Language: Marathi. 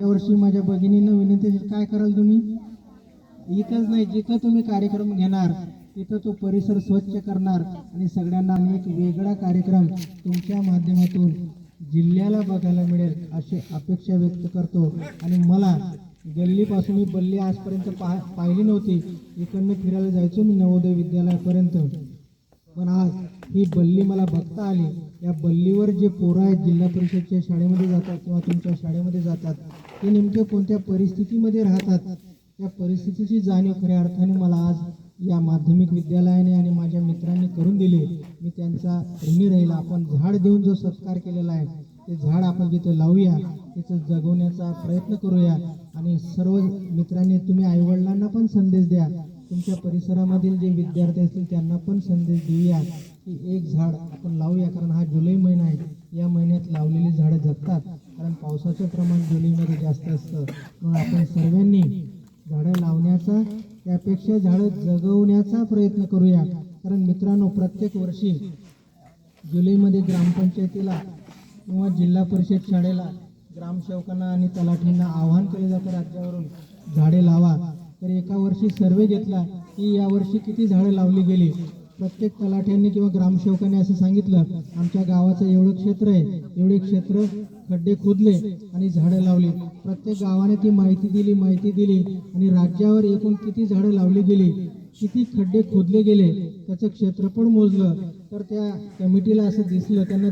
यावर्षी माझ्या भगिनीनं विनंती काय कराल तुम्ही? इथंच नाही जिथं तुम्ही कार्यक्रम घेणार तिथं तो परिसर स्वच्छ करणार आणि सगळ्यांना एक वेगळा कार्यक्रम तुमच्या माध्यमातून जिल्ह्याला बघायला मिळेल अशी अपेक्षा व्यक्त करतो. आणि मला गल्लीपासून मी बल्ली आजपर्यंत पाह पाहिली नव्हती. इकडनं फिरायला जायचो मी नवोदय विद्यालयापर्यंत. पण आज ही बल्ली मला बघता आली. या बल्लीवर जे पोरं आहेत जिल्हा परिषदच्या शाळेमध्ये जातात किंवा तुमच्या शाळेमध्ये जातात ते नेमके कोणत्या परिस्थितीमध्ये राहतात? त्या परिस्थितीची जाणीव खऱ्या अर्थाने मला आज या माध्यमिक विद्यालयाने आणि माझ्या मित्रांनी करून दिली. मी त्यांचा ऋणी राहील. आपण झाड देऊन जो सत्कार केलेला आहे ते झाड आपण जिथे लावूया तिथं जगवण्याचा प्रयत्न करूया. आणि सर्व मित्रांनी तुम्ही आईवडिलांना पण संदेश द्या. तुमच्या परिसरामधील जे विद्यार्थी असतील त्यांना पण संदेश देऊया की एक झाड आपण लावूया कारण हा जुलै महिना आहे. या महिन्यात लावलेली झाडं जगतात कारण पावसाचं प्रमाण जुलैमध्ये जास्त असतं. मग आपण सर्वांनी झाडं लावण्याचा त्यापेक्षा झाडं जगवण्याचा प्रयत्न करूया. कारण मित्रांनो प्रत्येक वर्षी जुलैमध्ये ग्रामपंचायतीला किंवा जिल्हा परिषद शाळेला ग्रामसेवकांना आणि तलाठींना आवाहन केलं जातं. राज्यावरून झाडे लावा. तर एका वर्षी सर्वे घेतला की यावर्षी किती झाडं लावली गेली? प्रत्येक तलाठ्यांनी किंवा ग्रामसेवकांनी असं सांगितलं आमच्या गावाचं एवढं क्षेत्र आहे एवढे क्षेत्र खड्डे खोदले आणि झाडं लावली. प्रत्येक गावाने ती माहिती दिली माहिती दिली आणि राज्यावर एकूण किती झाडं लावली गेली किती खड्डे खोदले गेले त्याचं क्षेत्रफळ मोजलं. तर त्या कमिटीला असं दिसलं त्यांना